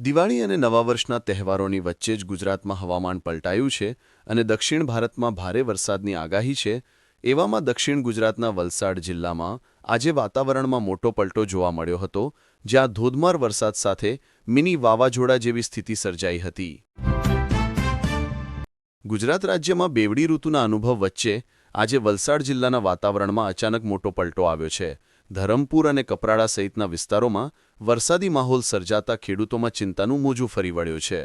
દિવાળી અને નવા વર્ષના તહેવારોની વચ્ચે જ ગુજરાતમાં હવામાન પલટાયું છે અને દક્ષિણ ભારતમાં ભારે વરસાદની આગાહી છે. એવામાં દક્ષિણ ગુજરાતના વલસાડ જિલ્લામાં આજે વાતાવરણમાં મોટો પલટો જોવા મળ્યો હતો, જ્યાં ધોધમાર વરસાદ સાથે મિની વાવાઝોડા જેવી સ્થિતિ સર્જાઈ હતી. ગુજરાત રાજ્યમાં બેવડી ઋતુના અનુભવ વચ્ચે આજે વલસાડ જિલ્લાના વાતાવરણમાં અચાનક મોટો પલટો આવ્યો છે. ધરમપુર અને કપરાડા સહિતના વિસ્તારોમાં વરસાદી માહોલ સર્જાતા ખેડૂતોમાં ચિંતાનું મોજું ફરી વળ્યું છે.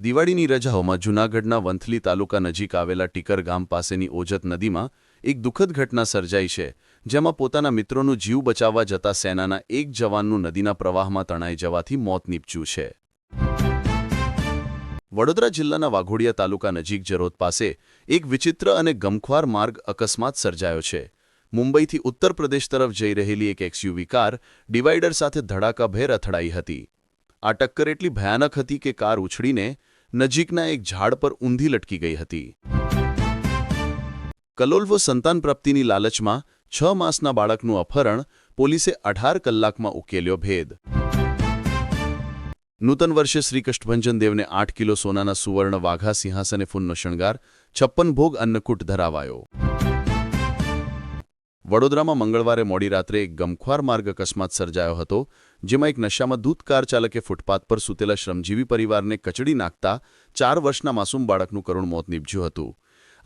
દિવાળીની રજાઓમાં જૂનાગઢના વંથલી તાલુકા નજીક આવેલા ટીકર ગામ પાસેની ઓજત નદીમાં એક દુઃખદ ઘટના સર્જાઈ છે, જેમાં પોતાના મિત્રોનું જીવ બચાવવા જતા સેનાના એક જવાનનું નદીના પ્રવાહમાં તણાઈ જવાથી મોત નીપજ્યું છે. વડોદરા જિલ્લાના વાઘોડિયા તાલુકા નજીક જરોદ પાસે એક વિચિત્ર અને ગમખ્વાર માર્ગ અકસ્માત સર્જાયો છે મુંબઈથી ઉત્તર પ્રદેશ તરફ જઈ રહેલી એક એક્સયુવી કાર ડિવાઈડર સાથે ધડાકાભેર અથડાઈ હતી. આ ટક્કર એટલી ભયાનક હતી કે કાર ઉછળીને નજીકના એક ઝાડ પર ઊંધી લટકી ગઈ હતી. કલોલ્વો સંતાન પ્રાપ્તિની લાલચમાં છ માસના બાળકનું અપહરણ પોલીસે અઢાર કલાકમાં ઉકેલ્યો ભેદ. નૂતન વર્ષે શ્રી કષ્ટભંજન દેવને આઠ કિલો સોનાના સુવર્ણ વાઘા સિંહાસને ફૂનનો શણગાર, છપ્પન ભોગ અન્નકૂટ ધરાવાયો. વડોદરામાં મંગળવારે મોડી રાત્રે એક ગમખ્વાર માર્ગ અકસ્માત સર્જાયો હતો, જેમાં એક નશામાં દૂત કાર ચાલકે ફૂટપાથ પર સૂતેલા શ્રમજીવી પરિવારને કચડી નાખતા ચાર વર્ષના માસૂમ બાળકનું કરુણ મોત નીપજ્યું હતું.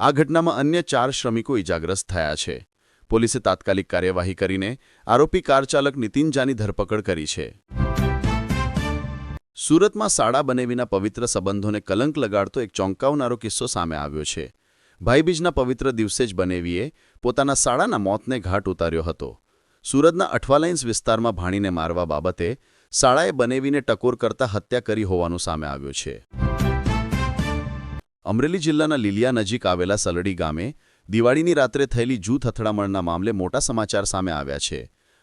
આ ઘટનામાં અન્ય ચાર શ્રમિકો ઇજાગ્રસ્ત થયા છે. પોલીસે તાત્કાલિક કાર્યવાહી કરીને આરોપી કાર ચાલક નીતિન જાની ધરપકડ કરી છે. સુરતમાં શાળા બનેવીના પવિત્ર સંબંધોને કલંક લગાડતો એક ચોંકાવનારો કિસ્સો સામે આવ્યો છે. ભાઈબીજના પવિત્ર દિવસે જ બનેવીએ પોતાના શાળાના મોતને ઘાટ ઉતાર્યો હતો. સુરતના અઠવાલાઇન્સ વિસ્તારમાં ભાણીને મારવા બાબતે શાળાએ બનેવીને ટકોર કરતા હત્યા કરી હોવાનું સામે આવ્યું છે. અમરેલી જિલ્લાના લીલિયા નજીક આવેલા સલડી ગામે દિવાળીની રાત્રે થયેલી જૂથ અથડામણના મામલે મોટા સમાચાર સામે આવ્યા છે.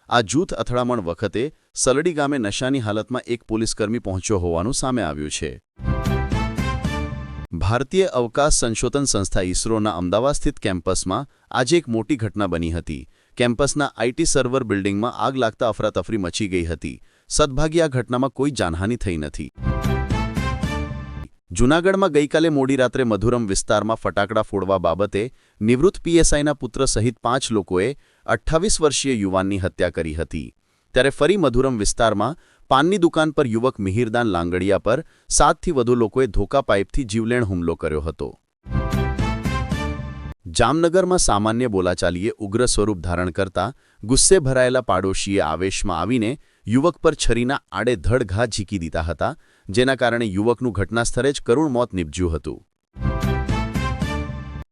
આ જૂથ અથડામણ વખતે સલડી ગામે નશાની હાલતમાં એક પોલીસકર્મી પહોંચ્યો હોવાનું સામે આવ્યું છે. ભારતીય અવકાશ સંશોધન સંસ્થા ઇસરોના અમદાવાદ સ્થિત કેમ્પસમાં આજે એક મોટી ઘટના બની હતી. કેમ્પસના આઈટી સર્વર બિલ્ડિંગમાં આગ લાગતા અફરાતફરી મચી ગઈ હતી. સદભાગ્યે આ ઘટનામાં કોઈ જાનહાની થઈ નથી. જૂનાગઢમાં ગઈકાલે મોડી રાત્રે મધુરમ વિસ્તારમાં ફટાકડા ફોડવા બાબતે નિવૃત્ત પીએસઆઈના પુત્ર સહિત પાંચ લોકોએ અઠ્ઠાવીસ વર્ષીય યુવાનની હત્યા કરી હતી. ત્યારે ફરી મધુરમ વિસ્તારમાં પાનની દુકાન પર યુવક મિહિરદાન લાંગડિયા પર સાતથી વધુ લોકોએ ધોકા પાઇપથી જીવલેણ હુમલો કર્યો હતો. જામનગરમાં સામાન્ય બોલાચાલીએ ઉગ્ર સ્વરૂપ ધારણ કરતા ગુસ્સે ભરાયેલા પાડોશીએ આવેશમાં આવીને યુવક પર છરીના આડેધડ ઘા ઝીકી દીધા હતા, જેના કારણે યુવકનું ઘટનાસ્થળે જ કરુણ મોત નીપજ્યું હતું.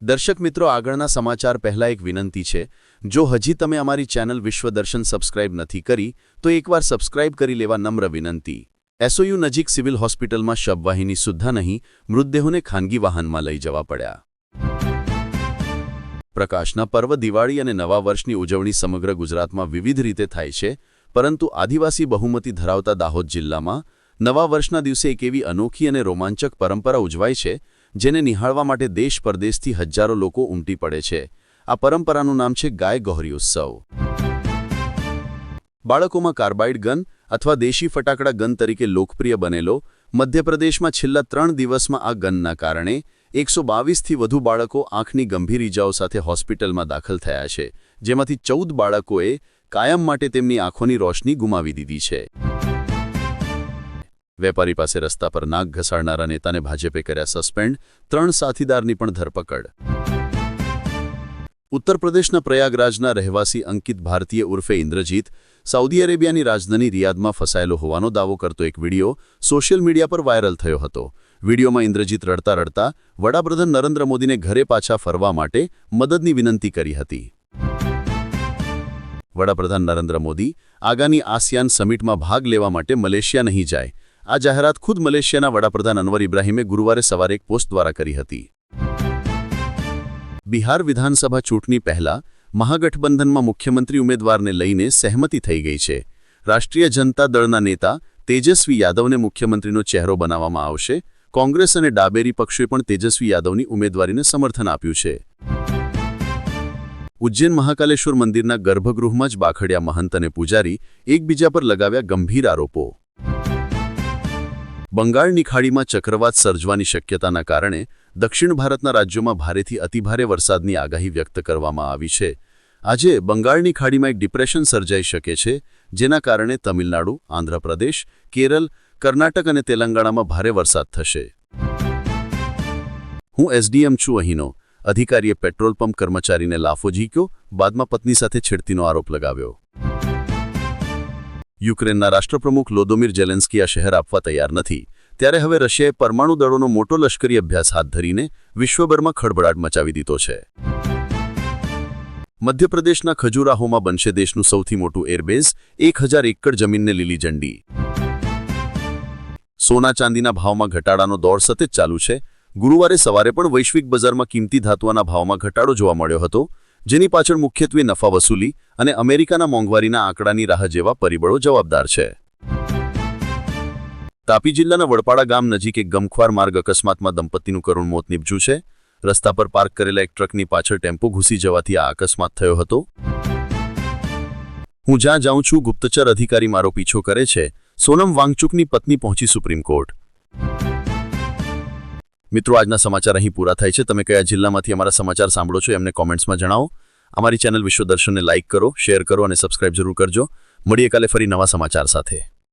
દર્શક મિત્રો, આગળના સમાચાર પહેલા એક વિનંતી છે. જો હજી તમે અમારી ચેનલ વિશ્વદર્શન સબસ્ક્રાઇબ નથી કરી, તો એકવાર સબસ્ક્રાઇબ કરી લેવા નમ્ર વિનંતી. એસઓયુ નજીક સિવિલ હોસ્પિટલમાં શબવાહિની સુદ્ધા નહીં, મૃતદેહોને ખાનગી વાહનમાં લઈ જવા પડ્યા. પ્રકાશના પર્વ દિવાળી અને નવા વર્ષની ઉજવણી સમગ્ર ગુજરાતમાં વિવિધ રીતે થાય છે, પરંતુ આદિવાસી બહુમતી ધરાવતા દાહોદ જિલ્લામાં નવા વર્ષના દિવસે એક એવી અનોખી અને રોમાંચક પરંપરા ઉજવાય છે જેને નિહાળવા માટે દેશ પરદેશથી હજારો લોકો ઉમટી પડે છે. આ પરંપરાનું નામ છે ગાય ગૌરી ઉત્સવ બાળકોમાં કાર્બાઇડ ગન અથવા દેશી ફટાકડા ગન તરીકે લોકપ્રિય બનેલો, મધ્યપ્રદેશમાં છેલ્લા ત્રણ દિવસમાં આ ગનના કારણે એકસો બાવીસથી વધુ બાળકો આંખની ગંભીર ઇજાઓ સાથે હોસ્પિટલમાં દાખલ થયા છે, જેમાંથી ચૌદ બાળકોએ કાયમ માટે તેમની આંખોની રોશની ગુમાવી દીધી છે. વેપારી પાસે રસ્તા પર નાક ઘસાડનારા નેતાને ભાજપે કર્યા સસ્પેન્ડ, ત્રણ સાથીદારની પણ ધરપકડ. ઉત્તર પ્રદેશના પ્રયાગરાજના રહેવાસી અંકિત ભારતીય ઉર્ફે ઇન્દ્રજીત, સાઉદી અરેબિયાની રાજધાની રિયાદમાં ફસાયેલો હોવાનો દાવો કરતો એક વીડિયો સોશિયલ મીડિયા પર વાયરલ થયો હતો. વિડીયોમાં ઇન્દ્રજીત રડતા રડતા વડાપ્રધાન નરેન્દ્ર મોદીને ઘરે પાછા ફરવા માટે મદદની વિનંતી કરી હતી. વડાપ્રધાન નરેન્દ્ર મોદી આગામી આસિયાન સમિટમાં ભાગ લેવા માટે મલેશિયા નહીં જાય. આ જાહેરાત ખુદ મલેશિયાના વડાપ્રધાન અનવર ઇબ્રાહીમે ગુરુવારે સવારે એક પોસ્ટ દ્વારા કરી હતી. બિહાર વિધાનસભા ચૂંટણી પહેલા મહાગઠબંધનમાં મુખ્યમંત્રી ઉમેદવારને લઈને સહેમતિ થઈ ગઈ છે. રાષ્ટ્રીય જનતા દળના નેતા તેજસ્વી યાદવને મુખ્યમંત્રીનો ચહેરો બનાવવામાં આવશે. કોંગ્રેસ અને ડાબેરી પક્ષોએ પણ તેજસ્વી યાદવની ઉમેદવારીને સમર્થન આપ્યું છે. ઉજ્જૈન મહાકાલેશ્વર મંદિરના ગર્ભગૃહમાં જ બાખડ્યા મહંત અને પૂજારી એકબીજા પર લગાવ્યા ગંભીર આરોપો. બંગાળની ખાડીમાં ચક્રવાત સર્જવાની શક્યતાના કારણે દક્ષિણ ભારતના રાજ્યોમાં ભારેથી અતિભારે વરસાદની આગાહી વ્યક્ત કરવામાં આવી છે. આજે બંગાળની ખાડીમાં એક ડિપ્રેશન સર્જાઈ શકે છે, જેના કારણે તમિલનાડુ, આંધ્રપ્રદેશ, કેરળ, કર્ણાટક અને તેલંગાણામાં ભારે વરસાદ થશે. હું એસડીએમ છું અહીંનો. અધિકારીએ પેટ્રોલ પંપ કર્મચારીને લાફો ઝીક્યો, બાદમાં પત્ની સાથે છેડતીનો આરોપ લગાવ્યો. યુક્રેનના રાષ્ટ્રપ્રમુખ લોદોમિર જેલેન્સ્કી આ શહેર આપવા તૈયાર નથી. ત્યારે હવે રશિયાએ પરમાણુ દળોનો મોટો લશ્કરી અભ્યાસ હાથ ધરીને વિશ્વભરમાં ખળભળાટ મચાવી દીધો છે. મધ્યપ્રદેશના ખજુરાહોમાં બનશે દેશનું સૌથી મોટું એરબેઝ, એક હજાર એકર જમીનને લીલી ઝંડી. સોના ચાંદીના ભાવમાં ઘટાડાનો દોર સતત ચાલુ છે. ગુરુવારે સવારે પણ વૈશ્વિક બજારમાં કિંમતી ધાતુઓના ભાવમાં ઘટાડો જોવા મળ્યો હતો. જેની પાછળ મુખ્યત્વે નફા વસૂલી અને અમેરિકાના મોંઘવારીના આંકડાની રાહ જેવા પરિબળો જવાબદાર છે. તાપી જિલ્લાના વડપાડા ગામ નજીક એક ગમખ્વાર માર્ગ અકસ્માતમાં દંપતીનું કરુણ મોત નીપજ્યું છે. રસ્તા પર પાર્ક કરેલા એક ટ્રકની પાછળ ટેમ્પો ઘૂસી જવાથી આ અકસ્માત થયો હતો. હું જ્યાં જાઉં છું, ગુપ્તચર અધિકારી મારો પીછો કરે છે. સોનમ વાંગચુકની પત્ની પહોંચી સુપ્રીમ કોર્ટ. મિત્રો, આજના સમાચાર અહીં પૂરા થાય છે. તમે કયા જિલ્લામાંથી અમારા સમાચાર સાંભળો છો, એમને કોમેન્ટ્સમાં જણાવો. અમારી ચેનલ વિશ્વદર્શનને લાઇક કરો, શેર કરો અને સબસ્ક્રાઇબ જરૂર કરજો. મળીએ કાલે ફરી નવા સમાચાર સાથે.